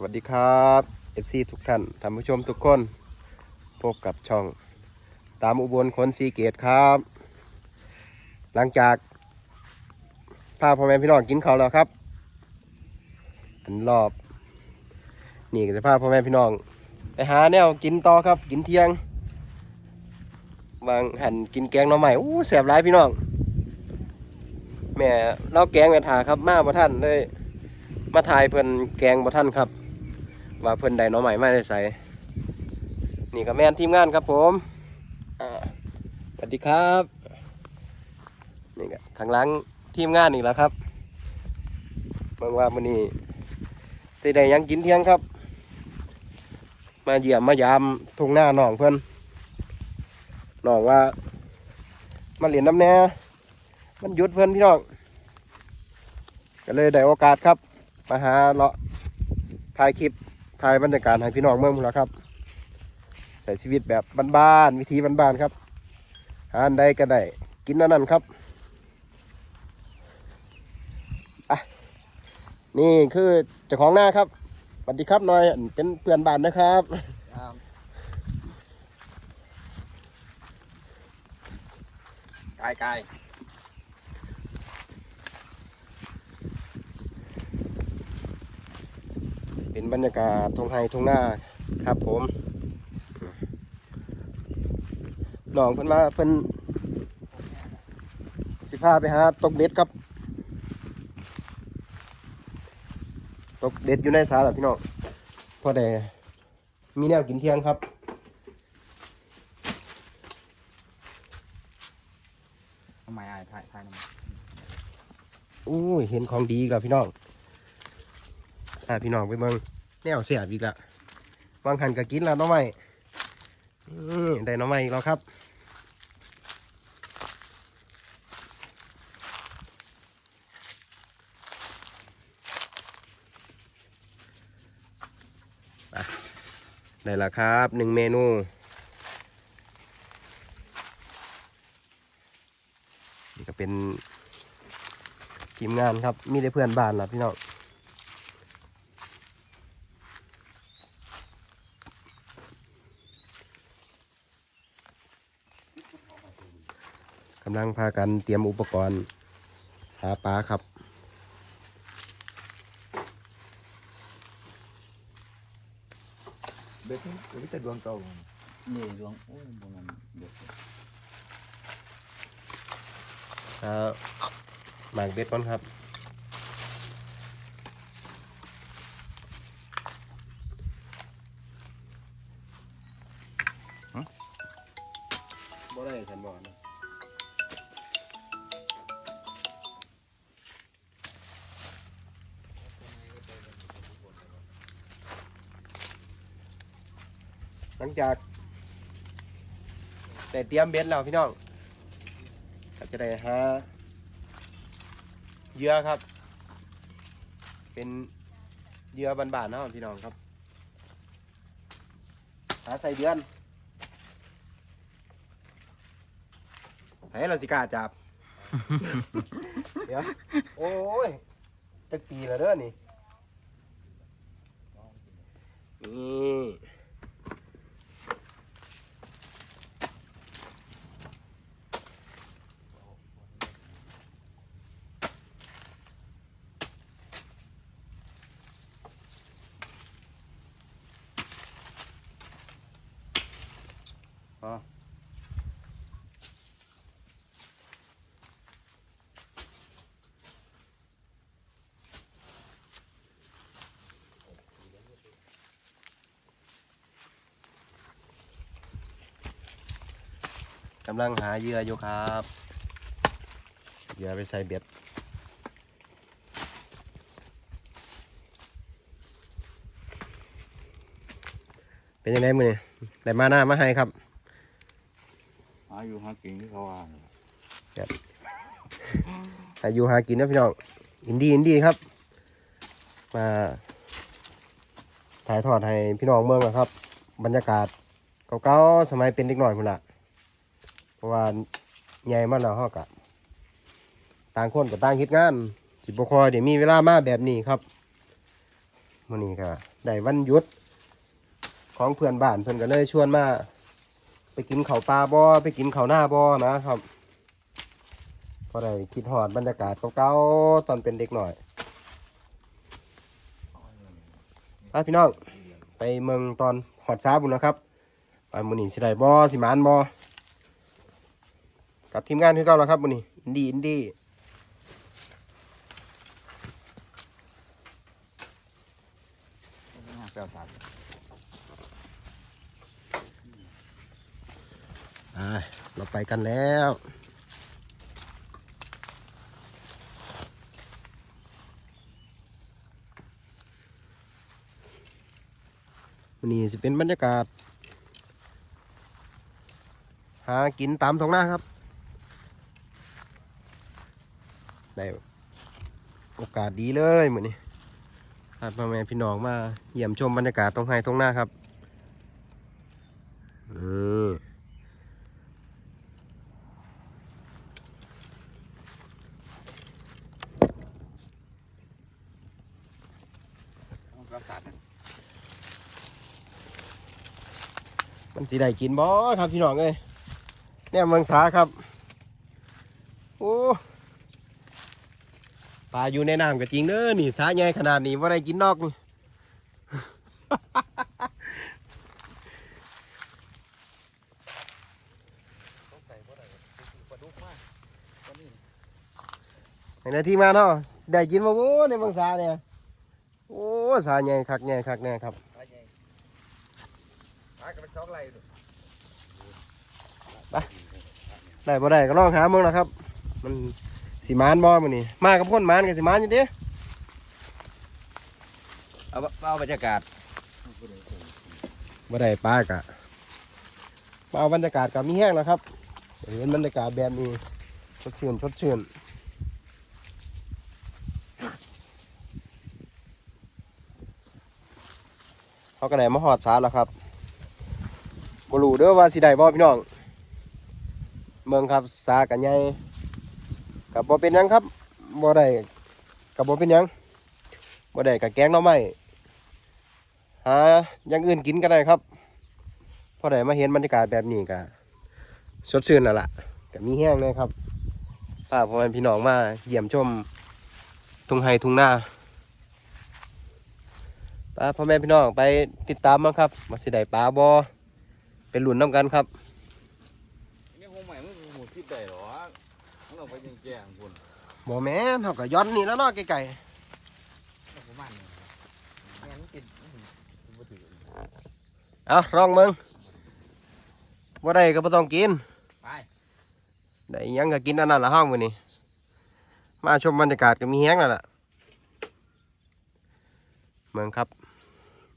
สวัสดีครับ FC ทุกท่านท่านผู้ชมทุกคน พบกับช่อง ตามอุบลคนสีเกตครับ หลังจากพาพ่อแม่พี่น้องกินข้าวแล้วครับอันรอบ นี่ก็จะพาพ่อแม่พี่น้องไปหาแนวกินต่อครับ กินเที่ยงบางหันกินแกงหน่อใหม่อู้แสบร้ายพี่น้องแม่เราแกงไปทาครับมาบ่ท่านเลยมาถ่ายเพิ่นแกงบ่ท่านครับ ว่าเพิ่นได้หน่อใหม่ไมาได้ใส่นี่ก็แม่นทีมงานครับผมสวัสดีครับนี่ก็ข้างหลังทีมงานอีกแล้วครับเบิ่งว่ามื้อนี้สิได้ยังกินเที่ยงครับ มาเยี่ยมมายามทุ่งหน้าหนองเพิ่อนหนองว่ามาเหรียนน้ำแน่มันหยุดเพิ่อนพี่น้องก็เลยได้โอกาสครับ มาหาเลาะถ่ายคลิป ถ่ายบรรยากาศให้พี่น้องเมืองพุ่นละครับใส่ชีวิตแบบบ้านๆวิธีบ้านๆครับหาอันใดก็ได้กินอันนั้นครับอะนี่คือเจ้าของหน้าครับสวัสดีครับหน่อยอันเป็นเพื่อนบ้านนะครับกายกาย เป็นบรรยากาศทงไฮทงหน้าครับผมน้องเพิ่นว่าเพิ่นสิพาไปหาตกเบ็ดครับ ตกเบ็ดอยู่ในสาแหละพี่น้องพอได้มีแนวกินเที่ยงครับทำไมอายถ่ายถ่ายทำไมอู้ยเห็นของดีอีกแล้วพี่น้อง ถ้าพี่น้องไปเบิ่งแนวเสียบอีกล้วางหันก็กินแล้วน้องใหม่นี่ได้น้องใหม่อีกแล้วครับได้แล้วครับหนึ่งเมนูนี่ก็เป็นทีมงานครับ มีแต่เพื่อนบ้านละพี่น้องำลังพากันเตรียมอุปกรณ์หาปลาครับ เบ็ดนี่มีแต่ดวงเก่านี่ดวงโอ้ยบนนั้นเด็กอ่าหมากเบ็ดก่อนครับบ่ได้ฉันบอกนะ งจากแต่เตรียมเบ็ดแล้วพี่น้องก็จะได้หาเหยื่อครับ เป็นเหยื่อบานๆนะครับพี่น้องครับ หาใส่เดือนให้เราสิกล้าจับ เดี๋ยว โอ้ยจักปีแล้วเด้อนี่นี่ กำลังหาเหยื่ออยู่ครับเหยื่อไปใส่เบ็ดเป็นยังไงมือนี่ได้มาหน้ามาให้ครับหาอยู่หากินที่เขาว่าอายุหากินนะพี่น้องอินดี้อินดี้ครับ มาถ่ายทอดให้พี่น้องเมืองนะครับ บรรยากาศเก่าๆสมัยเป็นเด็กหน่อยพุ่นละ เพราะว่าใหญ่มากแล้วฮอกะต่างคนกับต่างคิดงานจิบคอยเดี๋ยวมีเวลามาแบบนี้ครับมื้อนี้ก็ได้วันหยุดของเพื่อนบ้านเพื่อนก็เลยชวนมา ไปกินข้าวปลาบ่ไปกินข้าวหน้าบ่นะครับพอได้คิดฮอดบรรยากาศเก่าๆตอนเป็นเด็กหน่อยไปพี่น้องไปเมืองตอนหอดซาบุญนะครับไปมื้อนี้สิได้บ่สิมานบ่ กับทีมงานคือเก่าแล้วครับมื้อนี้อินดี้อินดี้แปลวตัดอ่าเราไปกันแล้ววันนี้สิเป็นบรรยากาศ หากินตามท้องหน้าครับ ได้โอกาสดีเลยเหมือนนี้พาพ่อแม่พี่น้องมาเยี่ยมชมบรรยากาศตรงไห้ตรงหน้าครับอืมแปลวตัดมันสีได้กินบ่ครับพี่น้องเอ้ยเนี่ยเมืองสาครับ โอ้ปลาอยู่ในน้ำก็จริงเด้อนี่สาใหญ่ขนาดนี้ว่าได้กินนอกนี่ต้องใส่บ่ได้ปลาดุกมากตัวนี้ในาทีมาเนาะได้กินบ่โอ้ในเมืองสาเนี่ยโอ้สาใหญ่คักใหญ่คักแน่ครับปลาใหญ่ปลาก็เป็นสองไดูได้บ่ได้ก็ลองหาเมืองนะครับ มัน สิมานบ่มื้อนี้มากับคนมานก็สิมานอยู่เด้เอาเอาบรรยากาศบ่ได้ปลากะมาเอาบรรยากาศกับมีแห้งแล้วครับเห็นบรรยากาศแบบนี้สดชื่นสดชื่นเขาก็ได้มาหอดสาแล้วครับบรูเด้อว่าสิได้บ่พี่น้อง เมืองครับสากันใหญ่ กับบ่เป็นยังครับบ่ได้กับบ่เป็นยังบ่ได้กับแกงหน่อไม้หาอย่างอื่นกินก็ได้ครับพอได้มาเห็นบรรยากาศแบบนี้ก็สดชื่นแล้วล่ะก็มีแห้งเลยครับพาพ่อแม่พี่น้องมาเยี่ยมชมทุ่งไฮทุ่งนาปลาพ่อแม่พี่น้องไปติดตามมั้งครับมาสิได้ปลาบอไปหลุนน้ำกันครับ นี่คงใหม่มึงหูคิดได้หรอมึงเอาไปแจ้งๆคุณ บ่แม่นเท่ากับย้อนนี่แล้วเนาะไก่ประมาณนี้แม่นติดบ่ถือๆเอาลองมึงบ่ได้ก็บ่ต้องกิน ไปได้อิหยังก็กินอันนั้นละห้องมื้อนี้ มาชมบรรยากาศก็มีแฮงแล้วล่ะเมืองครับ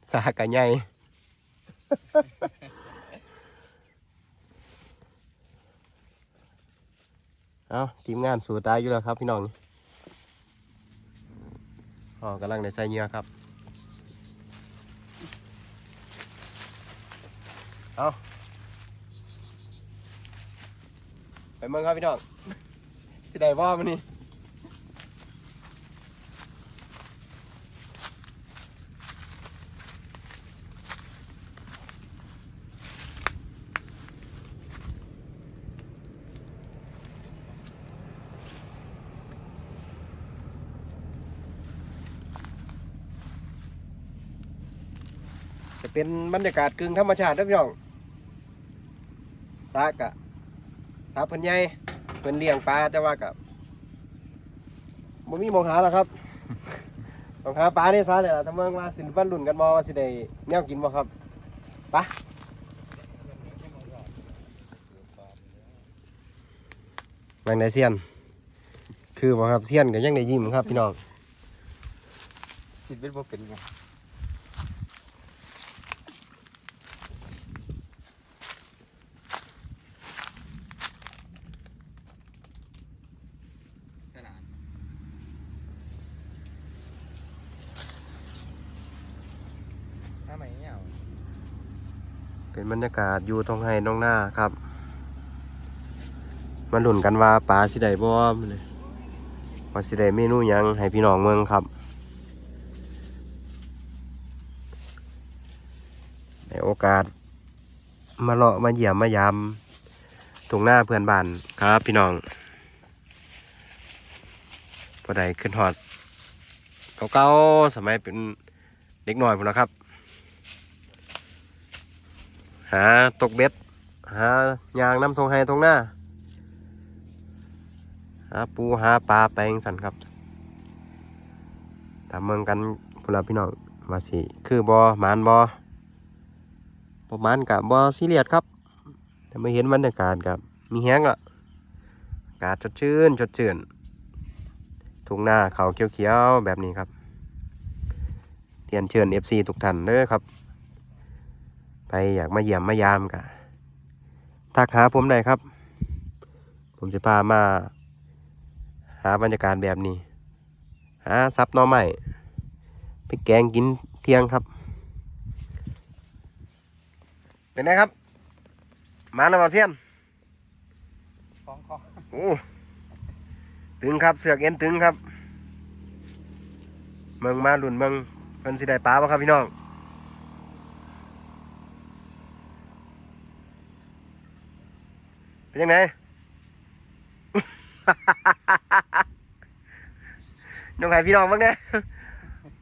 สากะใหญ่ เอาทีมงานสู่ตายอยู่แล้วครับพี่น้องอ๋อกำลังได้ใส่เนื้อครับ เอาไปเมืองครับพี่น้องที่ใดว่ามันนี่ เป็นบรรยากาศกึ่งธรรมชาตินะพี่น้องสากะสาเพิ่นใหญ่เพิ่นเลี้ยงปลาแต่ว่ากับบ่มีมองหาแล้วครับต้องหาปลาในสาเนี่ยล่ะถ้าเมืองว่าสินฟันรุ่นกันบ่ว่าสิได้แนวกินบ่ครับปะแมงไดเซียน คือบ่ครับเซียนก็ยังได้ยิ้มครับพี่น้องสิเป็นบ่เป็นไงขนาดถ้าไม่เงี้ย เป็นบรรยากาศอยู่ตรงไห้ตรงหน้าครับมาหลุนกันว่าปลาสิได้บ่มื้อนี้ว่าสิได้เมนูยังให้พี่น้องเมืองครับในโอกาส มาเลาะมาเหยี่ยมมายามตรงหน้าเพื่อนบ้านครับ พี่น้องพอใดขึ้นหอดเก่าๆสมัยเป็นเด็กหน่อยพุ่นนะครับ หาตกเบ็ด หายางน้ำทงไฮทงหน้า หาปูหาปลาไปจั่งสันครับตามเมืองกันพุ่นละพี่น้องมาสิ คือบอหมานบอประมาณกับบอซีเรียสครับแต่ไม่เห็นบรรยากาศกับ มีแห้งละอากาศสดชื่นสดชื่นทุ่งหน้าเขาเขียวๆแบบนี้ครับเรียนเชิญ FC ทุกท่านเด้อครับ ไปอยากมาเยี่ยมมายามกะทักหาผมได้ครับ ผมจะพามา หาบรรยากาศแบบนี้ หาซับหน่อไม้ไปแกงกินเที่ยงครับ เป็นไงครับ มาแล้วมาเซียนของของโอ้ตึงครับเสือกเอ็นตึงครับ เมืองมาหลุนเมืองเพิ่นสิได้ปลาบ่ครับพี่น้อง เป็น ยังไง น้องไห้พี่น้องบ้างเนี่ย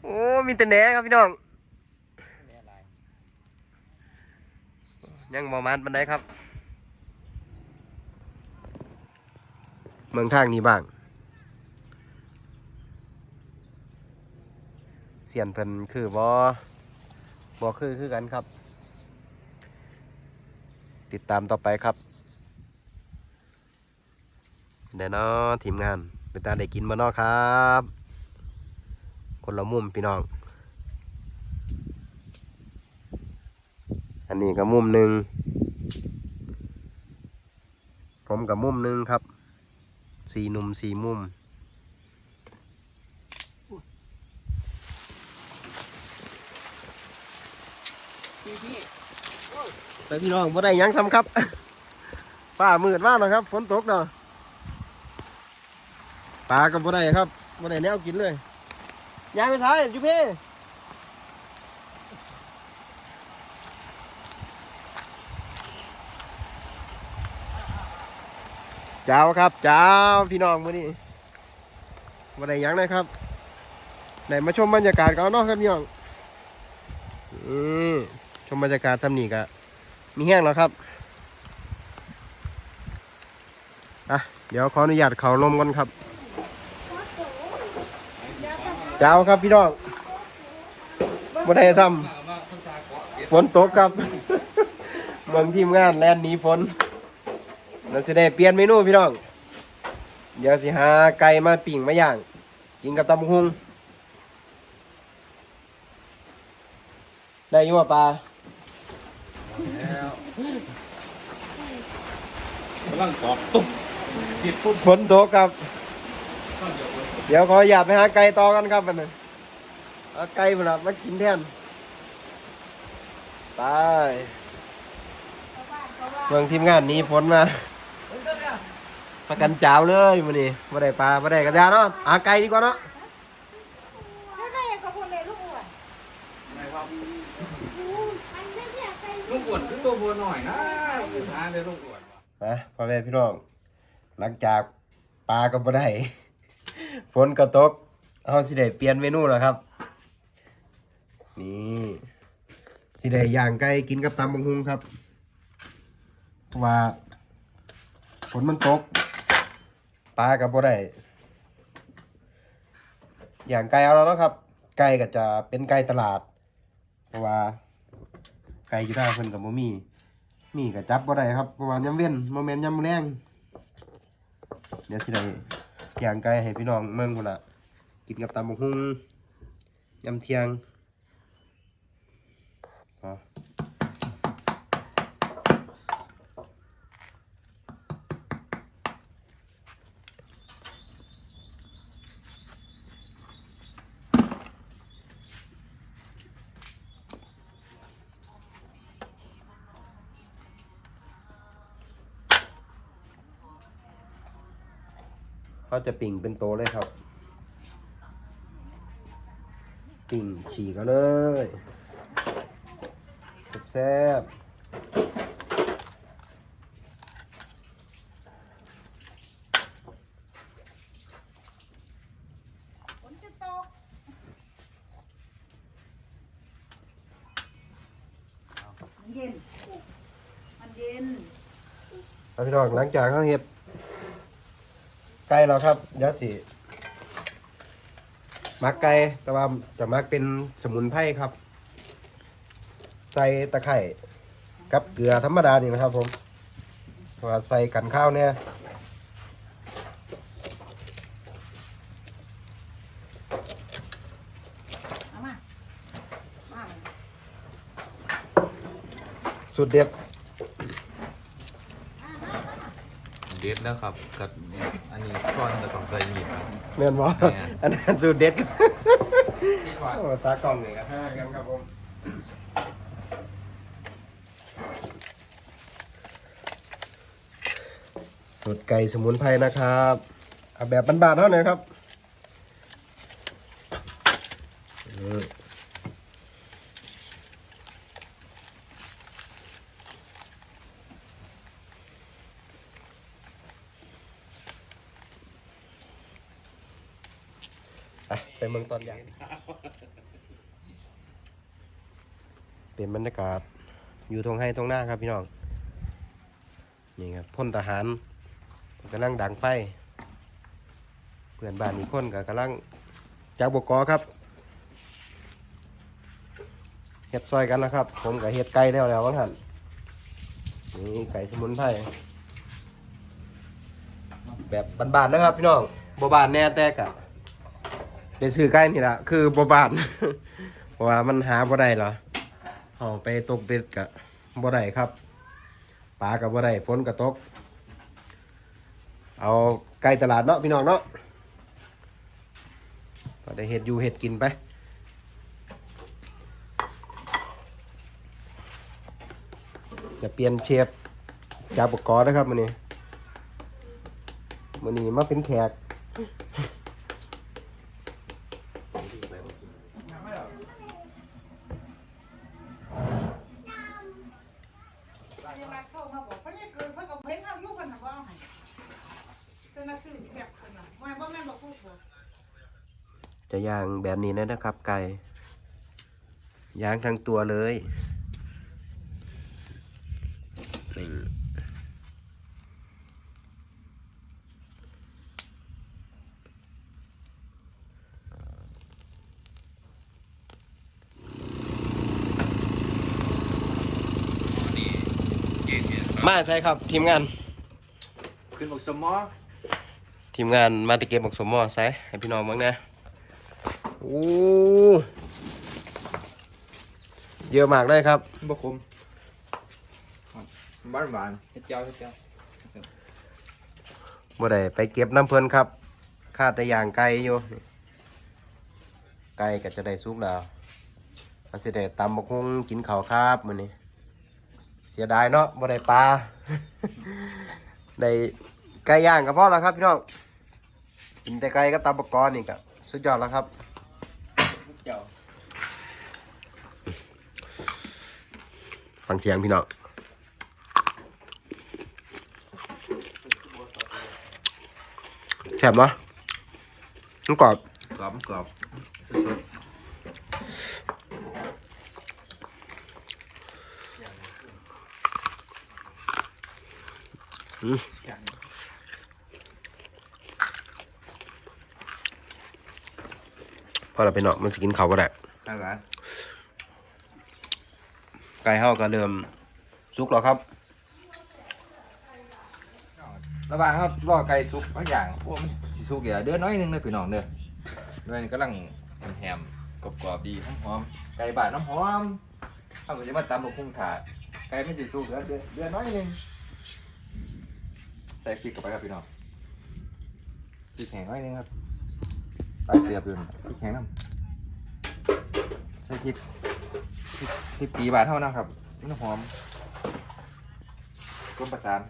โอ้มีแต่แหนครับพี่น้อง ยังประมาณปันไดครับ เมืองทางนี้บ้าง เสียนเพิ่นคือบอบอคือคือกันครับ ติดตามต่อไปครับ เดี๋ยวนาะทีมงานเป็นตาได้กินมาเนาะครับ คนละมุมพี่น้อง อันนี้ก็มุมหนึ่งผมกับมุมหนึ่งครับสี่หนุ่มสี่มุมพี่พี่แต่พี่น้องบ่ได้ยังทำครับฟ้ามืดมากนะครับ ฝนตกเนาะ ปลาก็บ่ได้ครับบ่ได้แนวกินเลยยางไปท้ายจุเพ่เจ้าครับเจ้าพี่น้องมื้อนี้บ่ได้ยังเลยครับได้มาชมบรรยากาศกันเนาะครับพี่น้องนี่ชมบรรยากาศซ้ำนี่ก็มีแห้งแล้วครับอะเดี๋ยวขออนุญาตเขาลมก่อนครับ เจ้าครับพี่น้องบ่ได้ซ้ำฝนตกครับเมืองทีมงานแลนหนีฝนเราสิได้เปลี่ยนเมนูพี่น้อง เดี๋ยวสิหาไก่มาปิ่งมาย่าง กินกับตำบักหุงได้อยังว่าปลาแล้วกำลังตอกตุ๊บจิตปุ๊บฝนตกครับ เดี๋ยวขออนุญาตไปหาไก่ต่อกันครับมันนึงไก่มาละมากินแทนไปเมืองทีมงานนี้ฝนมาประกันจ้าวเลยมันนี่มาได้ปลามาได้กระยาเนาะหาไก่ดีกว่าเนาะลูกอวนไหนครับมันไม่อลูกอวนขึ้นตัวบัวหน่อยนะอยู่ทานได้ลูกอวนวะนะพ่อแม่พี่น้องหลังจากปลาก็บ่ได้ ฝนก็ตกเอาสิได้เปลี่ยนเมนูแล้วครับ นี่สิได้ย่างไก่กินกับตำบังหุงครับเพราะว่าฝนมันตกปลาก็บ่ได้อย่างไก่เอาแล้วเนาะครับ ไก่ก็จะเป็นไก่ตลาด เพราะว่า ไก่อยู่ทางเพิ่นกับบ่มีมีก็จับบ่ได้ครับเพราะว่ายำเว้นโมเมนต์ยำแรงเดี๋ยวสิได้ ย่างไก่ให้พี่น้องเมืองคนละกินกับตำบักหุ่งยำเทียง เขาจะปิ่งเป็นโตเลยครับ ปิ่งฉีกกันเลยแซ่บฝนจะตกมันเย็นมันเย็นๆเอาพี่น้องหลังจากเขาเฮ็ด ไก่แล้วครับเดี๋ยวสิมักไก่แต่ว่าจะมักเป็นสมุนไพรครับ ใส่ตะไคร่กับเกลือธรรมดานี่นะครับผมเพราะว่าใส่กันข้าวเนี่ยเอามามาสุดเด็ด เด็ดแล้วครับกับอันนี้ซ่อนแต่ต้องใส่มีดครับแม่นบ่แม่น อันนั้นสูตรเด็ดครับโอ้ตากล้องนี่ก็ห้ากันครับผมสูตรไก่สมุนไพรนะครับเอาแบบบานๆเท่านั้นครับอืม ไปเมืองตอนใหญ่เป็นบรรยากาศ อยู่ตรงให้ตรงหน้าครับพี่น้อง นี่ครับพ่นทหารกำลังดังไฟ เพื่อนบ้านอีกคนก็กำลังจากบกกอครับเฮ็ดซอยกันนะครับ ผมกับเฮ็ดไก่แล้วแล้ววังหันนี่ไก่สมุนไพรแบบบานๆนะครับพี่น้องบบานแน่แต่กะ ได้ซื้อไก่นี่ละคือบบานเพราะว่ามันหาบ่ได้เหรอเอาไปตกเบ็ดกะบ่ได้ครับปลากับบ่ได้ฝนก็ตก เอาไก่ตลาดเนาะพี่น้องเนาะก็ได้เห็ดอยู่เห็ดกินไปจะเปลี่ยนเชฟจากบกกอนะครับมันนี้มันนี้มาเป็นแขก เวลาเข้ามาบอกเขาเนี่ยเกินเขาก็เห็นเขายุ่งกันนะว่าเอาให้เป็นมาซื้อแบบคนน่ะว่าบ่แม่นบอกพูดบ่ จะ ย่างแบบนี้นะครับ ไก่ย่างทั้งตัวเลยนี่มาใช่ครับ ทีมงาน ขึ้นบอกสมอทีมงานมาติเกมบอกสมมอใส่ให้พี่น้องบ้างนะ โอ้เยอะมากเลยครับบ่คมบ้านหวานเฮ็ดเจ้าเฮ็ดเจ้าบ่ได้ไปเก็บน้ำเพลินครับค่าแต่อย่างไก่อยู่นี่ไก่ก็จะได้สุกแล้วก็สิได้ตำบักฮุงกินข้าวครับมื้อนี้ เสียดายเนาะบ่ได้ปลา ได้ไก่ย่างก็พอแล้วครับพี่น้องกินแต่ไก่ก็ตำบักกอนี่ก็สุดยอดแล้วครับ เจ้า ฟังเสียงพี่น้องแซ่บเนาะมันกรอบกรอบกรอบสดพอเราไปเนาะมันสกินเขาวก็ได้ๆบ้านหวาน ไก่เฮาก็เริ่มสุกแล้วครับ ระหว่างเขารอไก่สุกบางอย่างพวกมันสิสุกอย่าเดือน้อยหนึงเลยพี่น้องเด้อเดือนนี้กำลังแฮมๆกรอบๆดีหอมๆไก่บาดน้ำหอมเขาก็จะมาตำบักหุ่งถาดไก่ไม่สิสุกเดือเดือเดือน้อยหนึงใส่พริกเข้าไปครับพี่น้องพริกแห้งน้อยหนึงครับใส่เกลืออยู่พริกแห้งน้ำใส่พริก พริกพริกปีบาทเท่านั้นครับมันหอมกลมประสาน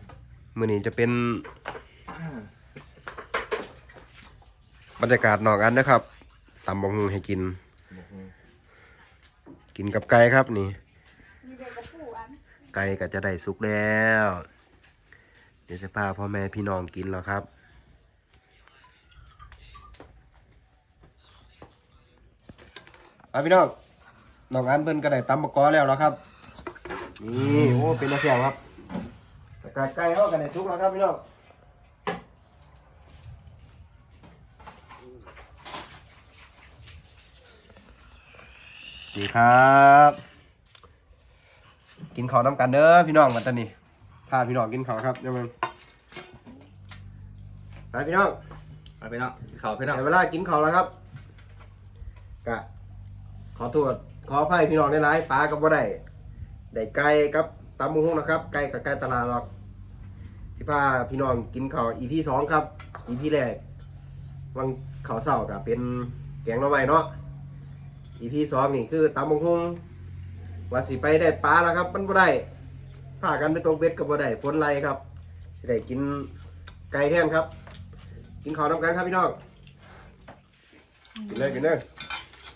มื้อนี้จะเป็นบรรยากาศนอกอันนะครับตำบักหุ่งให้กิน กินกับไก่ครับนี่มีแต่ก่ก็จะได้สุกแล้ว เดี๋ยวจะพาพ่อแม่พี่น้องกินแล้วครับเอาพี่น้อง น้องอันเพิ่นก็ได้ตำมะกอแล้วแล้วครับนี่โอ้เป็นอาเซียครับแต่ไก่เขากันได้สุกแล้วครับพี่น้องดีครับ กินข้าวน้ำกันเด้อพี่น้องวันตอนนี้พาพี่น้องกินข้าวครับเดี๋ยวมันไปพี่น้องมาพี่น้องเขาพี่น้องแต่เวลากินข้าวแล้วครับกะขอโทษ ขออภัยพี่น้องได้หลายปลากับว่าได้ได้ไก่กับตำมุ้งนะครับ ไก่กับไก่ตลาดหรอกที่พาพี่น้องกินข้าวอีพีสองครับอีพีแรกวังข้าวเสาร์กับเป็นแกงหน่อไม้เนาะอีพีสองนี่คือตำมุ้งว่าสิไปได้ปลาแล้วครับ มันบ่ได้พากันไปตกเบ็ดกับบ่ได้ฝนไรครับสิได้กินไก่แท่นครับ กินข้าวน้ำกันครับพี่น้องกินเลยกินเลย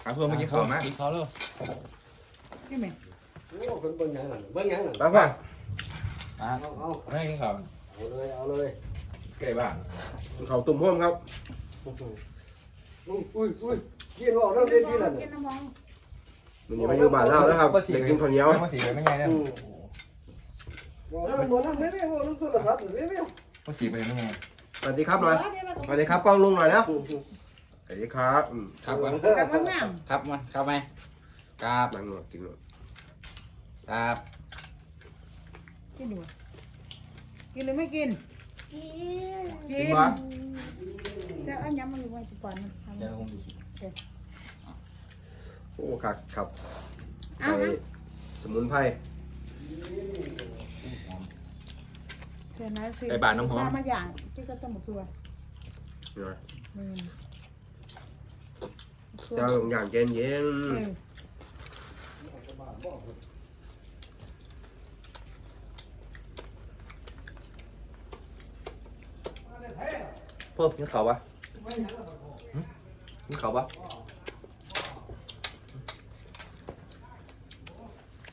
เอาเพื่อนมากินข้าวมากินข้าวแล้วนี่แม่โอ้คนเบิ่งหยังนั่นเบิ่งหยังนั่นมาพ่ออะเอาเอาให้กินข้าวเอาเลยเอาเลยใกล้บ้านกินข้าวตุ่มพ่วมครับอุ้ยอุ้ยอุ้ยกินออกแล้วเด็ดที่นั่นกินน้ำมองมันยังไม่อยู่บ้านเราแล้วครับเด็กกินข้าวเหนียวมาสีไปไม่ไงเนี่ยบอกแล้วบอกแล้วไม่ได้บอกแล้วโทรศัพท์เร็วมาสีไปไม่ไงสวัสดีครับหน่อยเดี๋ยวเราสวัสดีครับกล้องลุงหน่อยแล้ว สวัสดีครับอืมครับวะกลับมาน้ครับมาครับไหมครับนั่งหนวดกินหนวดครับำกินดูกินหรือไม่กิน กินกินวะจะเอาย้ำมาอยู่ไว้สิก่อนมันเอาเดี๋ยวผมจะโอ้ครับครับเอาไก่เอาสมุนไพร เดี๋ยวนะสิไก่บ้านน้ำหอมปลามาอย่างที่ก็ต้องหมดตัวเนาะอืม เจ้าอย่างเย็นเย็นเออเพิ่มกินข้าวปะหึกินข้าวปะ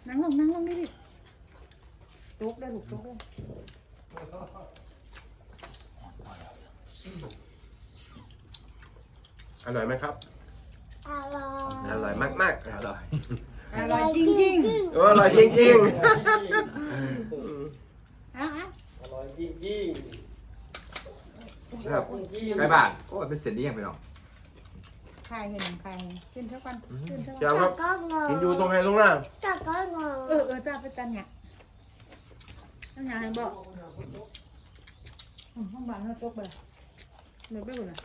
นั่งลงนั่งลงดิดิตุกได้ลูกตุกได้อร่อยไหมครับอร่ อยอร่อยมากมากอร่อยอร่อยจริงๆโอ้อร่อยจริงๆเอาเอาอร่อยจริงๆครับใกล้บ้านโอ้ยเป็นเสร็จดียังพี่น้องใครเห็นใครขึ้นเท่ากันขึ้นเท่ากัเจ้านครับก็งอกินอยู่ตรงไหนตรงหน้าจะก็งอเออเออจ้าไปจันเนี่ยต้องอยากให้บอกอืมห้องบ้านเราจกไปเลยไปหมดเลย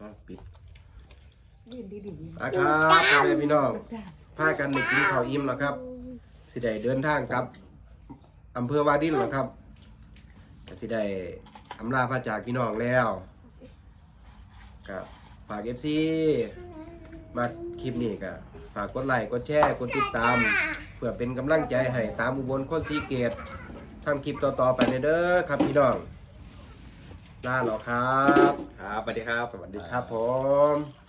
อะปิด ดีดีดีอะครับพ่อแม่พี่น้องจ้าพากันได้กินข้าวอิ่มแล้วครับ สิได้เดินทางกลับอำเภอวาดินแล้วครับก็สิได้อำลาพระจากพี่น้องแล้วก็ฝากเอฟซีมาคลิปนี้ก็ฝากกดไลค์กดแชร์กดติดตาม เพื่อเป็นกำลังใจให้ตามอุบลคนสีเกตทำคลิปต่อๆไปเด้อครับพี่น้องลาหรอครับ ครับสวัสดีครับ สวัสดีครับผม